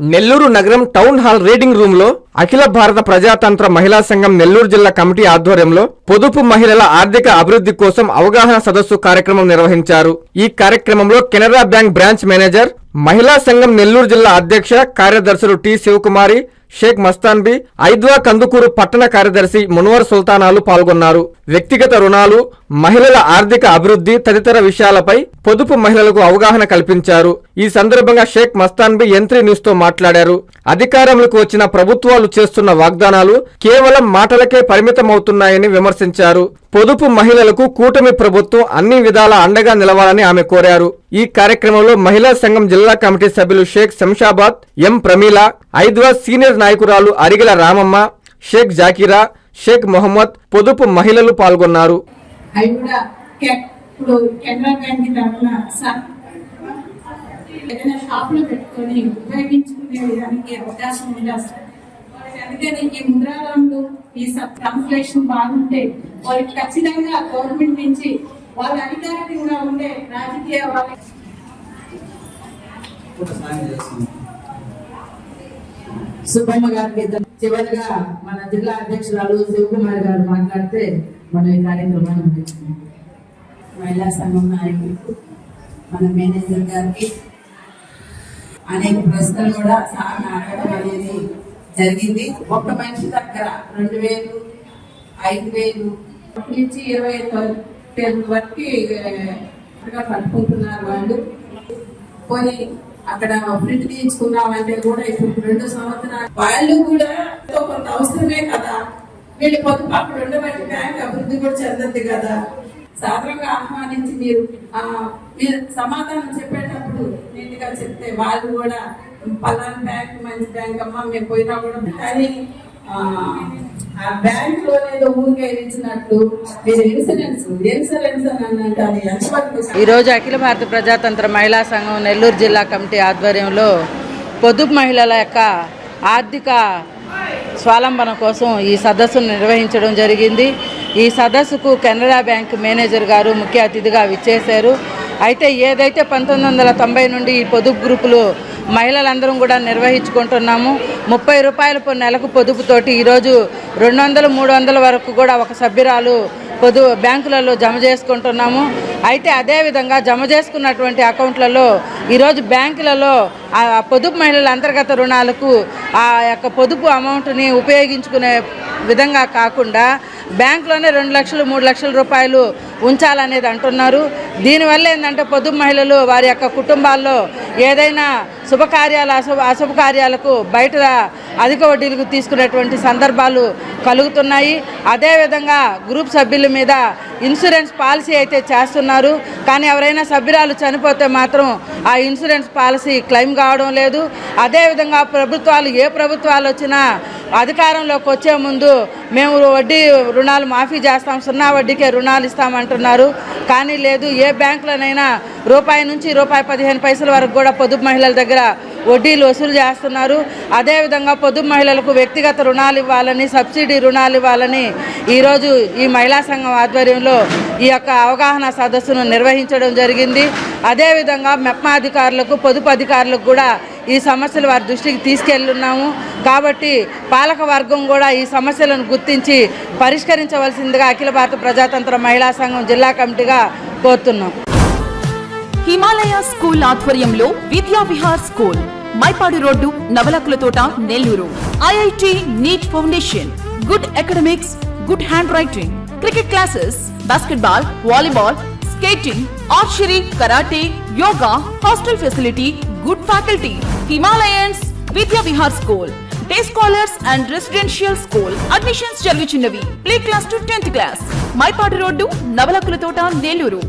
నెల్లూరు నగరం town hall reading రూమ్లో అఖిల భారత ప్రజాతంత్ర మహిళా సంఘం నెల్లూరు జిల్లా కమిటీ ఆధ్వర్యంలో పొదుపు మహిళల ఆర్థిక అభివృద్ధి కోసం అవగాహన సదస్సు కార్యక్రమం నిర్వహించారు. ఈ కార్యక్రమంలో కెనరా బ్యాంక్ బ్రాంచ్ మేనేజర్ మహిళా సంఘం నెల్లూరు జిల్లా అధ్యక్ష కార్యదర్శులు టి శివకుమారి షేక్ మస్తాన్బి ఐద్వా కందుకూరు పట్టణ కార్యదర్శి మున్వర్ సుల్తానాలు పాల్గొన్నారు. వ్యక్తిగత రుణాలు మహిళల ఆర్థిక అభివృద్ధి తదితర విషయాలపై పొదుపు మహిళలకు అవగాహన కల్పించారు. ఈ సందర్భంగా షేక్ మస్తాన్బి ఎంత్రీ న్యూస్తో మాట్లాడారు. అధికారంలోకి వచ్చిన ప్రభుత్వాలు చేస్తున్న వాగ్దానాలు కేవలం మాటలకే పరిమితమవుతున్నాయని విమర్శించారు. పొదుపు మహిళలకు కూటమి ప్రభుత్వం అన్ని విధాల అండగా నిలవాలని ఆమె కోరారు. ఈ కార్యక్రమంలో మహిళా సంఘం జిల్లా కమిటీ సభ్యులు షేక్ శంషాబాద్ ఎం ప్రమీల ఐద్వా సీనియర్ నాయకురాలు అరిగిల రామమ్మ షేక్ జాకీరా షేక్ మొహమ్మద్ పొదుపు మహిళలు పాల్గొన్నారు. అవి కూడా ఇప్పుడు కెనరా బ్యాంక్ తరఫున ఏదైనా షాప్లో పెట్టుకొని ఉపయోగించుకునే విధానికి అవకాశం ఉందా? సార్ అందుకని ఈ ముద్రా లోన్లు ఈ సబ్ ట్రాన్స్లేషన్ బాగుంటే వాళ్ళకి ఖచ్చితంగా గవర్నమెంట్ నుంచి వాళ్ళ అధికారికంగా ఉండే రాజకీయ వాళ్ళకి సుబ్బమ్మ గారికి చివరిగా మన జిల్లా అధ్యక్షురాలు శివకుమార్ గారు మాట్లాడితే మనం ఈ కార్యక్రమాన్ని ముగించుకున్నాం మహిళా సంఘం నాయకులకు మన మేనేజర్ గారికి అనేక ప్రశ్నలు కూడా సార్ అడగడం అనేది జరిగింది. ఒక మనిషి దగ్గర రెండు వేలు ఐదు వేలు ఒకటి నుంచి ఇరవై వేలు వరకు పట్టుకుంటున్నారు వాళ్ళు. పోనీ అక్కడ ప్రింట్ తీయించుకున్నామంటే కూడా ఇప్పుడు రెండు సంవత్సరాలు. వాళ్ళు కూడా కొంత అవసరమే కదా. వీళ్ళు పొదుపు అక్కడ ఉండబట్టి బ్యాంక్ అభివృద్ధి కూడా చెందద్ది కదా. సాధారణంగా ఆహ్వానించి మీరు ఆ మీరు సమాధానం చెప్పేటప్పుడు నీట్గా చెప్తే వాళ్ళు కూడా పలానా బ్యాంక్ మంచి బ్యాంక్ అమ్మ మేము పోయినా కూడా కానీ ఆ, బ్యాంక్లో ఏదో ఊరికే ఇచ్చినట్లు మీరు ఇన్సూరెన్స్ ఇన్సూరెన్స్ అని ఈరోజు అఖిల భారత ప్రజాతంత్ర మహిళా సంఘం నెల్లూరు జిల్లా కమిటీ ఆధ్వర్యంలో పొదుపు మహిళల యొక్క ఆర్థిక స్వాలంబన కోసం ఈ సదస్సును నిర్వహించడం జరిగింది. ఈ సదస్సుకు కెనరా బ్యాంక్ మేనేజర్ గారు ముఖ్య అతిథిగా విచ్చేశారు. అయితే ఏదైతే పంతొమ్మిది వందల తొంభై నుండి ఈ పొదుపు గ్రూపులు మహిళలందరం కూడా నిర్వహించుకుంటున్నాము. ముప్పై రూపాయల నెలకు పొదుపుతోటి ఈరోజు రెండు వందలు మూడు వందల వరకు కూడా ఒక సభ్యురాలు పొదు బ్యాంకులలో జమ చేసుకుంటున్నాము. అయితే అదేవిధంగా జమ చేసుకున్నటువంటి అకౌంట్లలో ఈరోజు బ్యాంకులలో ఆ పొదుపు మహిళల అంతర్గత రుణాలకు ఆ యొక్క పొదుపు అమౌంట్ని ఉపయోగించుకునే విధంగా కాకుండా బ్యాంకులోనే రెండు లక్షలు మూడు లక్షల రూపాయలు ఉంచాలనేది అంటున్నారు. దీనివల్ల ఏంటంటే పొద్దు మహిళలు వారి యొక్క కుటుంబాల్లో ఏదైనా శుభకార్యాలు అశుభ అశుభకార్యాలకు బయట అధిక వడ్డీలకు తీసుకునేటువంటి సందర్భాలు కలుగుతున్నాయి. అదేవిధంగా గ్రూప్ సభ్యుల మీద ఇన్సూరెన్స్ పాలసీ అయితే చేస్తున్నారు. కానీ ఎవరైనా సభ్యురాలు చనిపోతే మాత్రం ఆ ఇన్సూరెన్స్ పాలసీ క్లెయిమ్ కావడం లేదు. అదేవిధంగా ప్రభుత్వాలు ఏ ప్రభుత్వాలు వచ్చినా అధికారంలోకి వచ్చే ముందు మేము వడ్డీ రుణాలు మాఫీ చేస్తాం సున్నా వడ్డీకే రుణాలు ఇస్తామంటున్నారు. కానీ లేదు ఏ బ్యాంకులోనైనా రూపాయి నుంచి రూపాయి పదిహేను పైసల వరకు కూడా పొదుపు మహిళల దగ్గర వడ్డీలు వసూలు చేస్తున్నారు. అదేవిధంగా పొదుపు మహిళలకు వ్యక్తిగత రుణాలు ఇవ్వాలని సబ్సిడీ రుణాలు ఇవ్వాలని ఈరోజు ఈ మహిళా సంఘం ఆధ్వర్యంలో ఈ యొక్క అవగాహన సదస్సును నిర్వహించడం జరిగింది. అదేవిధంగా మెప్మా అధికారులకు పొదుపు అధికారులకు కూడా ఈ సమస్యలు వారి దృష్టికి తీసుకెళ్ళున్నాము. కాబట్టి పాలక వర్గం కూడా ఈ సమస్యలను గుర్తించి పరిష్కరించవలసిందిగా అఖిల భారత ప్రజాతంత్ర మహిళా సంఘం జిల్లా కమిటీగా కోరుతున్నాం. హిమాలయ స్కూల్ ఆధ్వర్యంలో Vidya Vihar school Mypadu road Navalakula Thota Nellore. IIT NEET foundation good academics good handwriting cricket classes basketball volleyball skating archery karate yoga hostel facility good faculty Himalayans Vidya Vihar school day scholars and residential school. Admissions జరుగుచున్నవి. Play class to tenth class. Mypadu road Navalakula Thota Nellore.